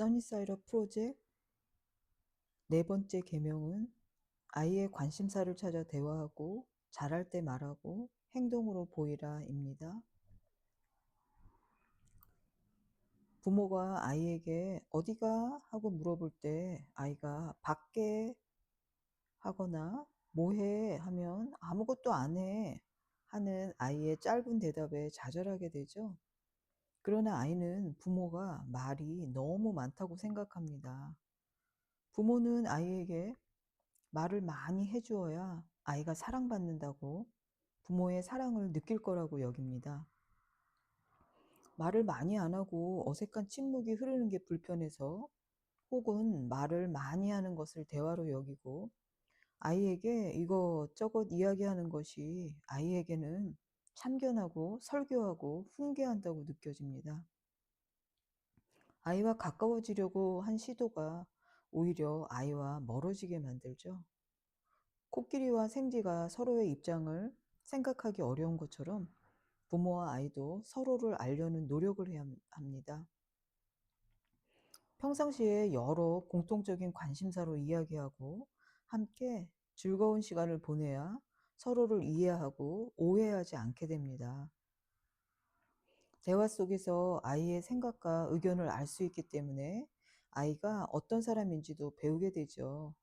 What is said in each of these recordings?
써니사이드 프로젝트 네 번째 계명은 아이의 관심사를 찾아 대화하고 잘할 때 말하고 행동으로 보이라입니다. 부모가 아이에게 어디가 하고 물어볼 때 아이가 밖에 하거나 뭐해 하면 아무것도 안 해 하는 아이의 짧은 대답에 좌절하게 되죠. 그러나 아이는 부모가 말이 너무 많다고 생각합니다. 부모는 아이에게 말을 많이 해주어야 아이가 사랑받는다고 부모의 사랑을 느낄 거라고 여깁니다. 말을 많이 안 하고 어색한 침묵이 흐르는 게 불편해서 혹은 말을 많이 하는 것을 대화로 여기고 아이에게 이것저것 이야기하는 것이 아이에게는 참견하고 설교하고 훈계한다고 느껴집니다. 아이와 가까워지려고 한 시도가 오히려 아이와 멀어지게 만들죠. 코끼리와 생쥐가 서로의 입장을 생각하기 어려운 것처럼 부모와 아이도 서로를 알려는 노력을 해야 합니다. 평상시에 여러 공통적인 관심사로 이야기하고 함께 즐거운 시간을 보내야 서로를 이해하고 오해하지 않게 됩니다. 대화 속에서 아이의 생각과 의견을 알 수 있기 때문에 아이가 어떤 사람인지도 배우게 되죠.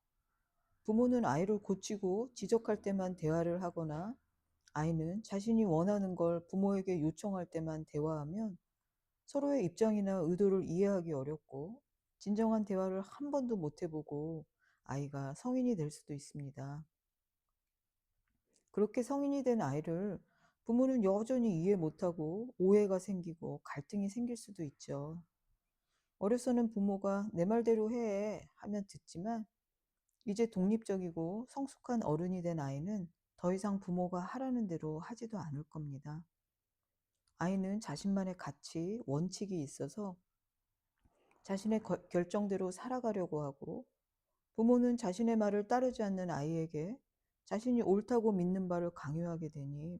부모는 아이를 고치고 지적할 때만 대화를 하거나 아이는 자신이 원하는 걸 부모에게 요청할 때만 대화하면 서로의 입장이나 의도를 이해하기 어렵고 진정한 대화를 한 번도 못 해보고 아이가 성인이 될 수도 있습니다. 그렇게 성인이 된 아이를 부모는 여전히 이해 못하고 오해가 생기고 갈등이 생길 수도 있죠. 어려서는 부모가 내 말대로 해 하면 듣지만 이제 독립적이고 성숙한 어른이 된 아이는 더 이상 부모가 하라는 대로 하지도 않을 겁니다. 아이는 자신만의 가치, 원칙이 있어서 자신의 결정대로 살아가려고 하고 부모는 자신의 말을 따르지 않는 아이에게 자신이 옳다고 믿는 바를 강요하게 되니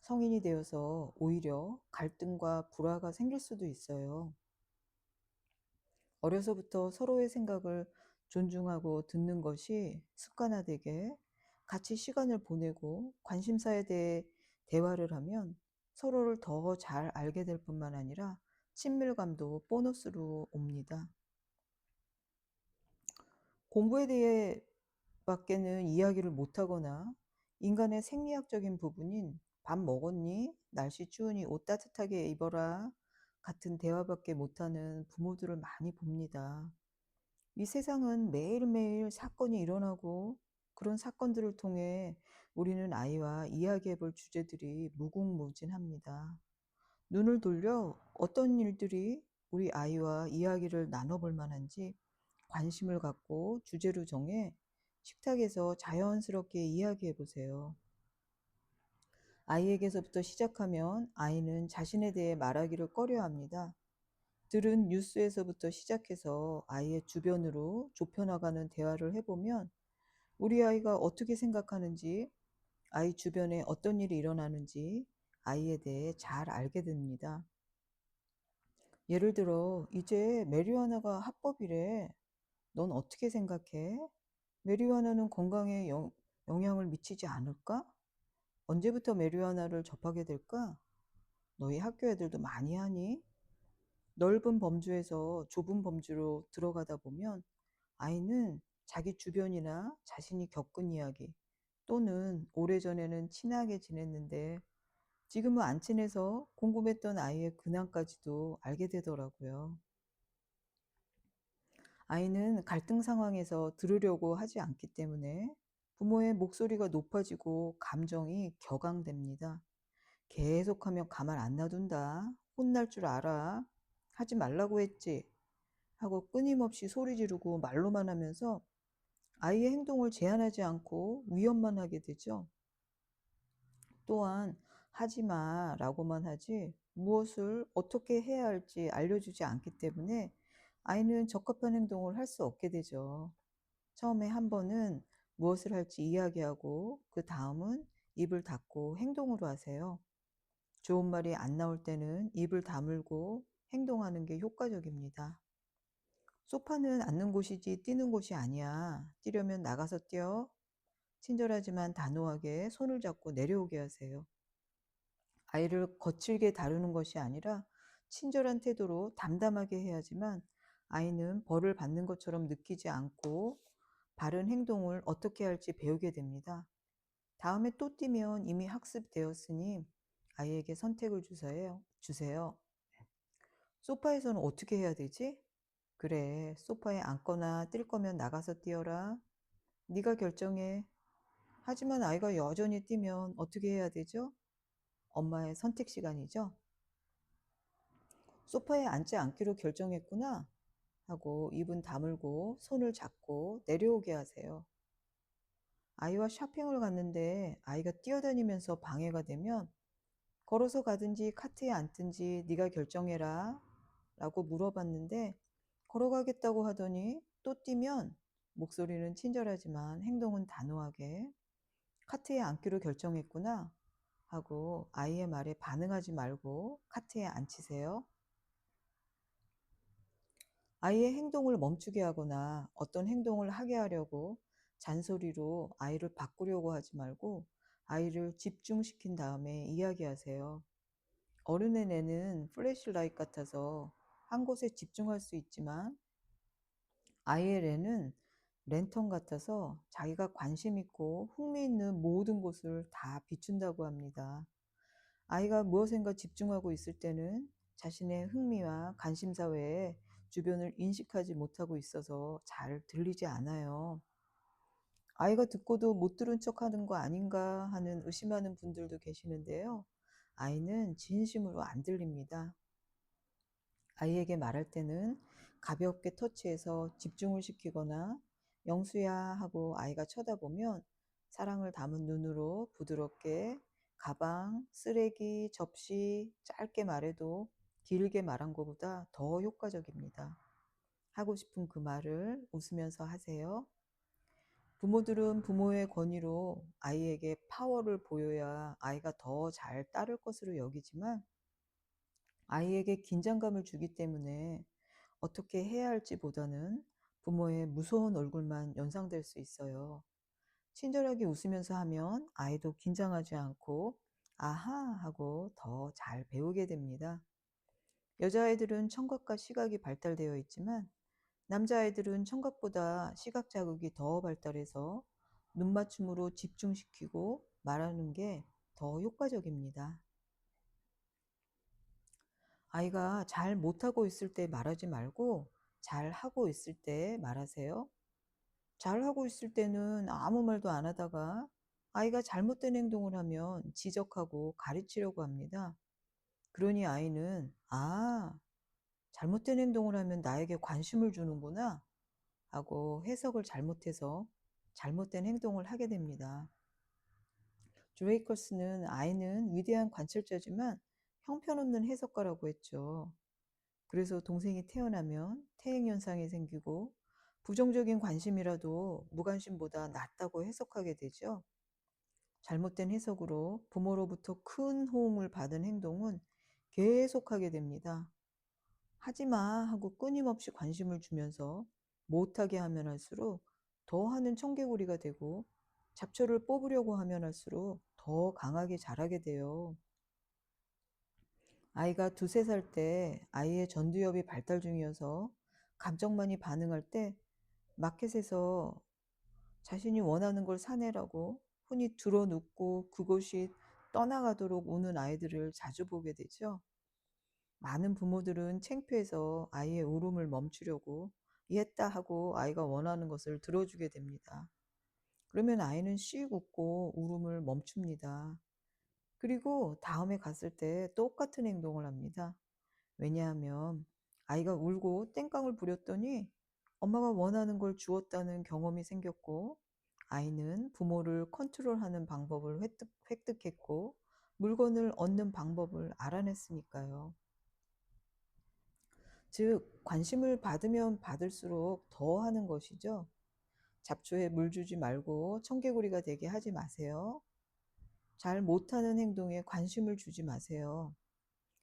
성인이 되어서 오히려 갈등과 불화가 생길 수도 있어요. 어려서부터 서로의 생각을 존중하고 듣는 것이 습관화되게 같이 시간을 보내고 관심사에 대해 대화를 하면 서로를 더 잘 알게 될 뿐만 아니라 친밀감도 보너스로 옵니다. 공부에 대해 밖에는 이야기를 못하거나 인간의 생리학적인 부분인 밥 먹었니? 날씨 추우니 옷 따뜻하게 입어라. 같은 대화밖에 못하는 부모들을 많이 봅니다. 이 세상은 매일매일 사건이 일어나고 그런 사건들을 통해 우리는 아이와 이야기해 볼 주제들이 무궁무진합니다. 눈을 돌려 어떤 일들이 우리 아이와 이야기를 나눠볼 만한지 관심을 갖고 주제로 정해 식탁에서 자연스럽게 이야기해 보세요. 아이에게서부터 시작하면 아이는 자신에 대해 말하기를 꺼려 합니다. 들은 뉴스에서부터 시작해서 아이의 주변으로 좁혀나가는 대화를 해보면 우리 아이가 어떻게 생각하는지, 아이 주변에 어떤 일이 일어나는지 아이에 대해 잘 알게 됩니다. 예를 들어, 이제 메리화나가 합법이래. 넌 어떻게 생각해? 메리화나는 건강에 영, 영향을 미치지 않을까? 언제부터 메리화나를 접하게 될까? 너희 학교 애들도 많이 하니? 넓은 범주에서 좁은 범주로 들어가다 보면 아이는 자기 주변이나 자신이 겪은 이야기 또는 오래전에는 친하게 지냈는데 지금은 안 친해서 궁금했던 아이의 근황까지도 알게 되더라고요. 아이는 갈등 상황에서 들으려고 하지 않기 때문에 부모의 목소리가 높아지고 감정이 격앙됩니다. 계속하면 가만 안 놔둔다. 혼날 줄 알아. 하지 말라고 했지. 하고 끊임없이 소리 지르고 말로만 하면서 아이의 행동을 제한하지 않고 위협만 하게 되죠. 또한 하지 마 라고만 하지 무엇을 어떻게 해야 할지 알려주지 않기 때문에 아이는 적합한 행동을 할 수 없게 되죠. 처음에 한 번은 무엇을 할지 이야기하고 그 다음은 입을 닫고 행동으로 하세요. 좋은 말이 안 나올 때는 입을 다물고 행동하는 게 효과적입니다. 소파는 앉는 곳이지 뛰는 곳이 아니야. 뛰려면 나가서 뛰어. 친절하지만 단호하게 손을 잡고 내려오게 하세요. 아이를 거칠게 다루는 것이 아니라 친절한 태도로 담담하게 해야지만 아이는 벌을 받는 것처럼 느끼지 않고 바른 행동을 어떻게 할지 배우게 됩니다. 다음에 또 뛰면 이미 학습되었으니 아이에게 선택을 주세요. 주세요. 소파에서는 어떻게 해야 되지? 그래, 소파에 앉거나 뛸 거면 나가서 뛰어라. 네가 결정해. 하지만 아이가 여전히 뛰면 어떻게 해야 되죠? 엄마의 선택 시간이죠. 소파에 앉지 않기로 결정했구나 하고 입은 다물고 손을 잡고 내려오게 하세요. 아이와 쇼핑을 갔는데 아이가 뛰어다니면서 방해가 되면 걸어서 가든지 카트에 앉든지 네가 결정해라 라고 물어봤는데 걸어가겠다고 하더니 또 뛰면 목소리는 친절하지만 행동은 단호하게 카트에 앉기로 결정했구나 하고 아이의 말에 반응하지 말고 카트에 앉히세요. 아이의 행동을 멈추게 하거나 어떤 행동을 하게 하려고 잔소리로 아이를 바꾸려고 하지 말고 아이를 집중시킨 다음에 이야기하세요. 어른의 뇌는 플래시라이트 같아서 한 곳에 집중할 수 있지만 아이의 뇌는 랜턴 같아서 자기가 관심 있고 흥미 있는 모든 곳을 다 비춘다고 합니다. 아이가 무엇인가 집중하고 있을 때는 자신의 흥미와 관심사 외에 주변을 인식하지 못하고 있어서 잘 들리지 않아요. 아이가 듣고도 못 들은 척 하는 거 아닌가 하는 의심하는 분들도 계시는데요. 아이는 진심으로 안 들립니다. 아이에게 말할 때는 가볍게 터치해서 집중을 시키거나 영수야 하고 아이가 쳐다보면 사랑을 담은 눈으로 부드럽게 가방, 쓰레기, 접시 짧게 말해도 길게 말한 것보다 더 효과적입니다. 하고 싶은 그 말을 웃으면서 하세요. 부모들은 부모의 권위로 아이에게 파워를 보여야 아이가 더 잘 따를 것으로 여기지만 아이에게 긴장감을 주기 때문에 어떻게 해야 할지 보다는 부모의 무서운 얼굴만 연상될 수 있어요. 친절하게 웃으면서 하면 아이도 긴장하지 않고 아하 하고 더 잘 배우게 됩니다. 여자아이들은 청각과 시각이 발달되어 있지만 남자아이들은 청각보다 시각 자극이 더 발달해서 눈맞춤으로 집중시키고 말하는 게 더 효과적입니다. 아이가 잘 못하고 있을 때 말하지 말고 잘 하고 있을 때 말하세요. 잘 하고 있을 때는 아무 말도 안 하다가 아이가 잘못된 행동을 하면 지적하고 가르치려고 합니다. 그러니 아이는 아, 잘못된 행동을 하면 나에게 관심을 주는구나 하고 해석을 잘못해서 잘못된 행동을 하게 됩니다. 드레이커스는 아이는 위대한 관찰자지만 형편없는 해석가라고 했죠. 그래서 동생이 태어나면 태행 현상이 생기고 부정적인 관심이라도 무관심보다 낫다고 해석하게 되죠. 잘못된 해석으로 부모로부터 큰 호응을 받은 행동은 계속하게 됩니다. 하지마 하고 끊임없이 관심을 주면서 못하게 하면 할수록 더 하는 청개구리가 되고 잡초를 뽑으려고 하면 할수록 더 강하게 자라게 돼요. 아이가 두세 살 때 아이의 전두엽이 발달 중이어서 감정만이 반응할 때 마켓에서 자신이 원하는 걸 사내라고 흔히 들어눕고 그것이 떠나가도록 우는 아이들을 자주 보게 되죠. 많은 부모들은 창피해서 아이의 울음을 멈추려고 이했다 하고 아이가 원하는 것을 들어주게 됩니다. 그러면 아이는 씩 웃고 울음을 멈춥니다. 그리고 다음에 갔을 때 똑같은 행동을 합니다. 왜냐하면 아이가 울고 땡깡을 부렸더니 엄마가 원하는 걸 주었다는 경험이 생겼고 아이는 부모를 컨트롤하는 방법을 획득, 획득했고 물건을 얻는 방법을 알아냈으니까요. 즉, 관심을 받으면 받을수록 더 하는 것이죠. 잡초에 물 주지 말고 청개구리가 되게 하지 마세요. 잘 못하는 행동에 관심을 주지 마세요.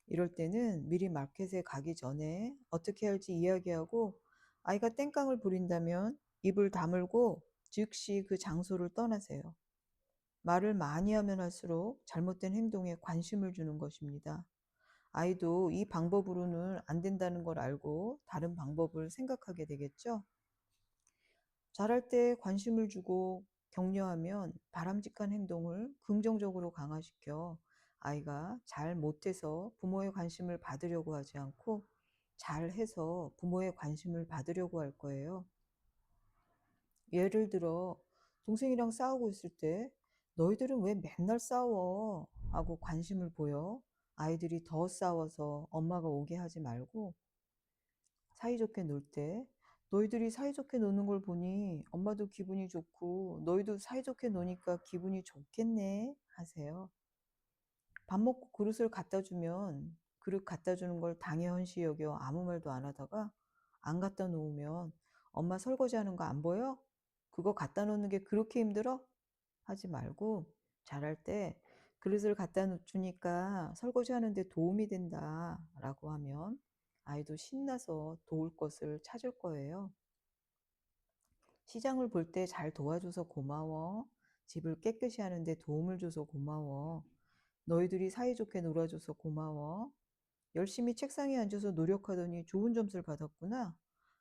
이럴 때는 미리 마켓에 가기 전에 어떻게 할지 이야기하고 아이가 땡깡을 부린다면 입을 다물고 즉시 그 장소를 떠나세요. 말을 많이 하면 할수록 잘못된 행동에 관심을 주는 것입니다. 아이도 이 방법으로는 안 된다는 걸 알고 다른 방법을 생각하게 되겠죠? 잘할 때 관심을 주고 격려하면 바람직한 행동을 긍정적으로 강화시켜 아이가 잘 못해서 부모의 관심을 받으려고 하지 않고 잘 해서 부모의 관심을 받으려고 할 거예요. 예를 들어, 동생이랑 싸우고 있을 때, 너희들은 왜 맨날 싸워? 하고 관심을 보여 아이들이 더 싸워서 엄마가 오게 하지 말고, 사이좋게 놀 때, 너희들이 사이좋게 노는 걸 보니 엄마도 기분이 좋고, 너희도 사이좋게 노니까 기분이 좋겠네? 하세요. 밥 먹고 그릇을 갖다 주면 그릇 갖다 주는 걸 당연시 여겨 아무 말도 안 하다가 안 갖다 놓으면 엄마 설거지 하는 거 안 보여? 그거 갖다 놓는 게 그렇게 힘들어? 하지 말고 잘할 때 그릇을 갖다 주니까 설거지 하는데 도움이 된다 라고 하면 아이도 신나서 도울 것을 찾을 거예요. 시장을 볼 때 잘 도와줘서 고마워. 집을 깨끗이 하는데 도움을 줘서 고마워. 너희들이 사이좋게 놀아줘서 고마워. 열심히 책상에 앉아서 노력하더니 좋은 점수를 받았구나.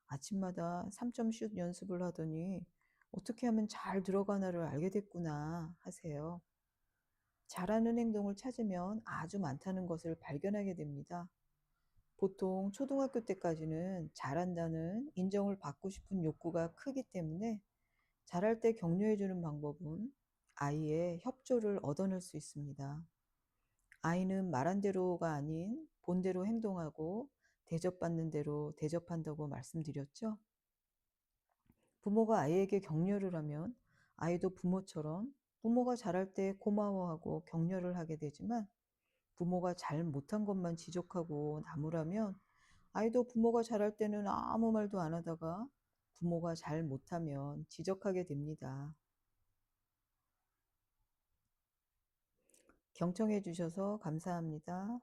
아침마다 3점 슛 연습을 하더니 어떻게 하면 잘 들어가나를 알게 됐구나 하세요. 잘하는 행동을 찾으면 아주 많다는 것을 발견하게 됩니다. 보통 초등학교 때까지는 잘한다는 인정을 받고 싶은 욕구가 크기 때문에 잘할 때 격려해주는 방법은 아이의 협조를 얻어낼 수 있습니다. 아이는 말한 대로가 아닌 본대로 행동하고 대접받는 대로 대접한다고 말씀드렸죠? 부모가 아이에게 격려를 하면 아이도 부모처럼 부모가 잘할 때 고마워하고 격려를 하게 되지만 부모가 잘 못한 것만 지적하고 나무라면 아이도 부모가 잘할 때는 아무 말도 안 하다가 부모가 잘 못하면 지적하게 됩니다. 경청해 주셔서 감사합니다.